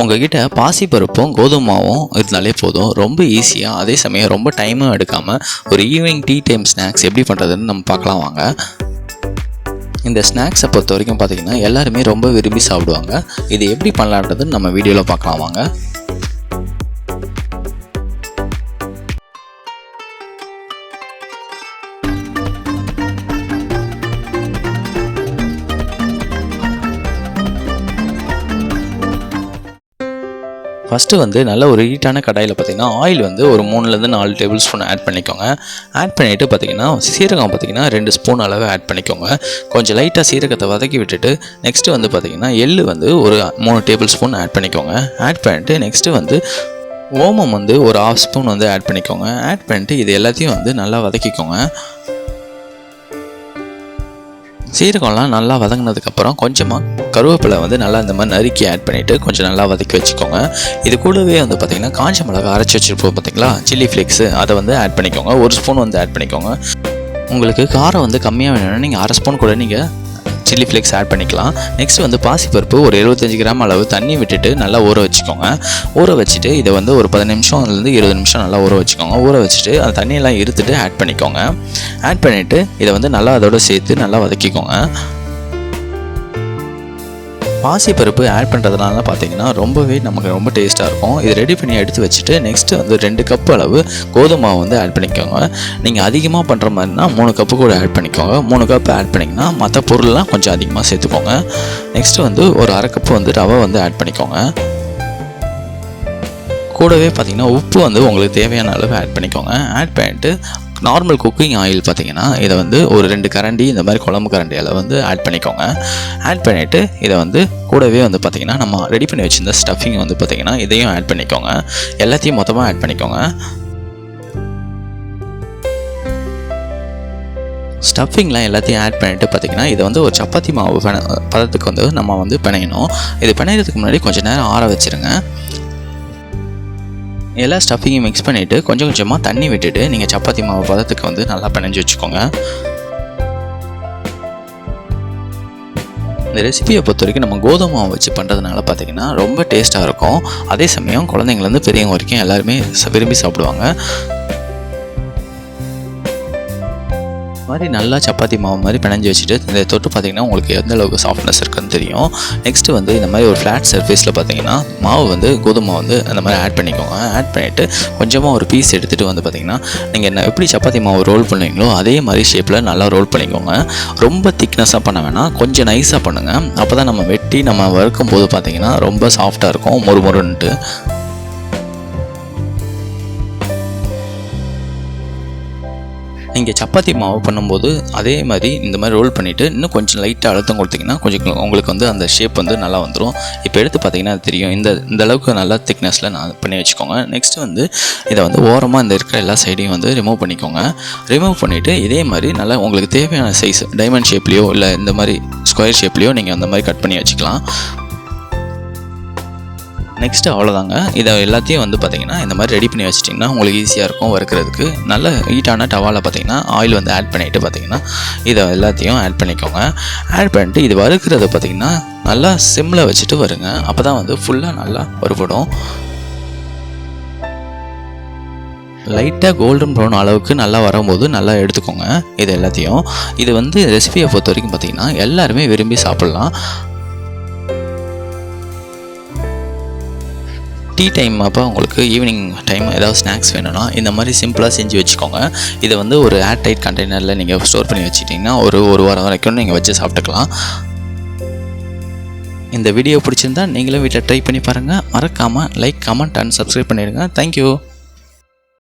உங்ககிட்ட பாசிப்பருப்பும் கோதுமாவும் இருந்தாலே போதும். ரொம்ப ஈஸியாக அதே சமயம் ரொம்ப டைமும் எடுக்காமல் ஒரு ஈவினிங் டீ டைம் ஸ்நாக்ஸ் எப்படி பண்ணுறதுன்னு நம்ம பார்க்கலாம் வாங்க. இந்த ஸ்நாக்ஸை பொறுத்த வரைக்கும் பார்த்தீங்கன்னா எல்லாருமே ரொம்ப விரும்பி சாப்பிடுவாங்க. இது எப்படி பண்ணலான்றதுன்னு நம்ம வீடியோவில் பார்க்கலாம் வாங்க. ஃபஸ்ட்டு வந்து நல்ல ஒரு ஹீட்டான கடாயில் பார்த்தீங்கன்னா ஆயில் வந்து ஒரு மூணுலேருந்து நாலு டேபிள் ஸ்பூன் ஆட் பண்ணிக்கோங்க. ஆட் பண்ணிவிட்டு பார்த்தீங்கன்னா சீரகம் பார்த்தீங்கன்னா ரெண்டு ஸ்பூன் அளவு ஆட் பண்ணிக்கோங்க. கொஞ்சம் லைட்டாக சீரகத்தை வதக்கி விட்டுட்டு நெக்ஸ்ட்டு வந்து பார்த்தீங்கன்னா எள்ளு வந்து ஒரு மூணு டேபிள் ஸ்பூன் ஆட் பண்ணிக்கோங்க. ஆட் பண்ணிட்டு நெக்ஸ்ட்டு வந்து ஓமம் வந்து ஒரு ஹாஃப் ஸ்பூன் வந்து ஆட் பண்ணிக்கோங்க. ஆட் பண்ணிட்டு இது எல்லாத்தையும் வந்து நல்லா வதக்கிக்கோங்க. சீரகம்லாம் நல்லா வதங்கினதுக்கப்புறம் கொஞ்சமாக கருவேப்பிலை வந்து நல்லா இந்த மாதிரி நறுக்கி ஆட் பண்ணிவிட்டு கொஞ்சம் நல்லா வதக்கி வச்சுக்கோங்க. இது கூடவே வந்து பார்த்திங்கன்னா காஞ்ச மிளகா அரைச்சி வச்சுருப்போம் பார்த்தீங்களா சில்லி ஃப்ளேக்ஸு அதை வந்து ஆட் பண்ணிக்கோங்க. ஒரு ஸ்பூன் வந்து ஆட் பண்ணிக்கோங்க. உங்களுக்கு காரம் வந்து கம்மியாக வேணும்னா நீங்கள் அரை ஸ்பூன் கூட நீங்கள் சில்லி ஃப்ளேக்ஸ் ஆட் பண்ணிக்கலாம். நெக்ஸ்ட் வந்து பாசிப்பருப்பு ஒரு எழுபத்தஞ்சு கிராம் அளவு தண்ணி விட்டுட்டு நல்லா ஊற வச்சுக்கோங்க. ஊற வச்சுட்டு இதை வந்து ஒரு பதினஞ்சு நிமிஷம்லேருந்து இருபது நிமிஷம் நல்லா ஊற வச்சுக்கோங்க. ஊற வச்சுட்டு அந்த தண்ணியெல்லாம் இருத்துட்டு ஆட் பண்ணிக்கோங்க. ஆட் பண்ணிவிட்டு இதை வந்து நல்லா அதோட சேர்த்து நல்லா வதக்கிக்கோங்க. பாசிப்பருப்பு ஆட் பண்ணுறதுனால பார்த்தீங்கன்னா ரொம்பவே நமக்கு ரொம்ப டேஸ்ட்டாக இருக்கும். இது ரெடி பண்ணி எடுத்து வச்சுட்டு நெக்ஸ்ட்டு வந்து ரெண்டு கப் அளவு கோதுமை வந்து ஆட் பண்ணிக்கோங்க. நீங்கள் அதிகமாக பண்ணுற மாதிரினா மூணு கப்பு கூட ஆட் பண்ணிக்கோங்க. மூணு கப் ஆட் பண்ணிங்கன்னா மற்ற பொருள்லாம் கொஞ்சம் அதிகமாக சேர்த்துக்கோங்க. நெக்ஸ்ட்டு வந்து ஒரு அரை கப்பு வந்து ரவை வந்து ஆட் பண்ணிக்கோங்க. கூடவே பார்த்திங்கன்னா உப்பு வந்து உங்களுக்கு தேவையான அளவு ஆட் பண்ணிக்கோங்க. ஆட் பண்ணிட்டு நார்மல் குக்கிங் ஆயில் பார்த்தீங்கன்னா இதை வந்து ஒரு ரெண்டு கரண்டி இந்த மாதிரி குழம்பு கரண்டியில் வந்து ஆட் பண்ணிக்கோங்க. ஆட் பண்ணிவிட்டு இதை வந்து கூடவே வந்து பார்த்திங்கன்னா நம்ம ரெடி பண்ணி வச்சுருந்த ஸ்டஃபிங் வந்து பார்த்திங்கன்னா இதையும் ஆட் பண்ணிக்கோங்க. எல்லாத்தையும் மொத்தமாக ஆட் பண்ணிக்கோங்க. ஸ்டஃபிங்லாம் எல்லாத்தையும் ஆட் பண்ணிவிட்டு பார்த்தீங்கன்னா இதை வந்து ஒரு சப்பாத்தி மாவு பதத்துக்கு வந்து நம்ம வந்து பிணையணும். இது பிணையிறதுக்கு முன்னாடி கொஞ்சம் நேரம் ஆற வச்சுருங்க. எல்லா ஸ்டஃபிங்கையும் மிக்ஸ் பண்ணிவிட்டு கொஞ்சம் கொஞ்சமாக தண்ணி விட்டுட்டு நீங்கள் சப்பாத்தி மாவு பதத்துக்கு வந்து நல்லா பிணைஞ்சு வச்சுக்கோங்க. இந்த ரெசிபியை பொறுத்த வரைக்கும் நம்ம கோதுமை மாவு வச்சு பண்ணுறதுனால பார்த்தீங்கன்னா ரொம்ப டேஸ்ட்டாக இருக்கும். அதே சமயம் குழந்தைங்கலேருந்து பெரியவங்க வரைக்கும் எல்லாருமே விரும்பி சாப்பிடுவாங்க. மாதிரி நல்லா சப்பாத்தி மாவு மாதிரி பிணைஞ்சு வச்சுட்டு இதை தொட்டு பார்த்தீங்கன்னா உங்களுக்கு எந்த அளவுக்கு சாஃப்ட்னஸ் இருக்குன்னு தெரியும். நெக்ஸ்ட்டு வந்து இந்த மாதிரி ஒரு ஃப்ளாட் சர்ஃபேஸில் பார்த்தீங்கன்னா மாவு வந்து கோதுமை வந்து அந்த மாதிரி ஆட் பண்ணிக்கோங்க. ஆட் பண்ணிவிட்டு கொஞ்சமாக ஒரு பீஸ் எடுத்துகிட்டு வந்து பார்த்திங்கன்னா நீங்கள் என்ன எப்படி சப்பாத்தி மாவு ரோல் பண்ணுவீங்களோ அதே மாதிரி ஷேப்பில் நல்லா ரோல் பண்ணிக்கோங்க. ரொம்ப திக்னஸாக பண்ண வேணாம். கொஞ்சம் நைஸாக பண்ணுங்கள் அப்போ தான் நம்ம வெட்டி நம்ம வறுக்கும் போது பார்த்திங்கன்னா ரொம்ப சாஃப்டாக இருக்கும். மொறு மொறுன்ட்டு நீங்கள் சப்பாத்தி மாவு பண்ணும்போது அதே மாதிரி இந்த மாதிரி ரோல் பண்ணிவிட்டு இன்னும் கொஞ்சம் லைட்டாக அழுத்தம் கொடுத்தீங்கன்னா கொஞ்சம் உங்களுக்கு வந்து அந்த ஷேப் வந்து நல்லா வந்துடும் இப்போ எடுத்து பார்த்தீங்கன்னா அது தெரியும். இந்த இந்த அளவுக்கு நல்லா திக்னஸில் நான் பண்ணி வச்சுக்கோங்க. நெக்ஸ்ட்டு வந்து இதை வந்து ஓரமாக இந்த இருக்கிற எல்லா சைடையும் வந்து ரிமூவ் பண்ணிக்கோங்க. ரிமூவ் பண்ணிவிட்டு இதே மாதிரி நல்லா உங்களுக்கு தேவையான சைஸ் டைமண்ட் ஷேப்லேயோ இல்லை இந்த மாதிரி ஸ்கொயர் ஷேப்லேயோ நீங்கள் அந்த மாதிரி கட் பண்ணி வச்சுக்கலாம். நெக்ஸ்ட்டு அவ்வளோதாங்க இதை எல்லாத்தையும் வந்து பார்த்திங்கன்னா இந்த மாதிரி ரெடி பண்ணி வச்சிட்டிங்கன்னா உங்களுக்கு ஈஸியாக இருக்கும் வறுக்கிறதுக்கு. நல்ல ஹீட்டான டவாவில் பார்த்திங்கன்னா ஆயில் வந்து ஆட் பண்ணிவிட்டு பார்த்தீங்கன்னா இதை எல்லாத்தையும் ஆட் பண்ணிக்கோங்க. ஆட் பண்ணிட்டு இது வறுக்கிறது பார்த்தீங்கன்னா நல்லா சிம்மில் வச்சுட்டு வருங்க. அப்போ தான் வந்து ஃபுல்லாக நல்லா வறுபடும். லைட்டாக கோல்டன் ப்ரௌன் அளவுக்கு நல்லா வரும்போது நல்லா எடுத்துக்கோங்க. இது எல்லாத்தையும். இது வந்து ரெசிபியை பொறுத்த வரைக்கும் பார்த்தீங்கன்னா எல்லாருமே விரும்பி சாப்பிட்லாம். டீ டைம் அப்போ உங்களுக்கு ஈவினிங் டைம் ஏதாவது ஸ்நாக்ஸ் வேணும்னா இந்த மாதிரி சிம்பிளாக செஞ்சு வச்சுக்கோங்க. இதை வந்து ஒரு ஏர் டைட் கண்டெய்னரில் நீங்கள் ஸ்டோர் பண்ணி வச்சுட்டிங்கன்னா ஒரு ஒரு வாரம் வரைக்கும் நீங்கள் வச்சு சாப்பிட்டுக்கலாம். இந்த வீடியோ பிடிச்சிருந்தா நீங்களும் வீட்டில் ட்ரை பண்ணி பாருங்கள் மறக்காமல் லைக் கமெண்ட் அண்ட் சப்ஸ்கிரைப் பண்ணிடுங்க. Thank you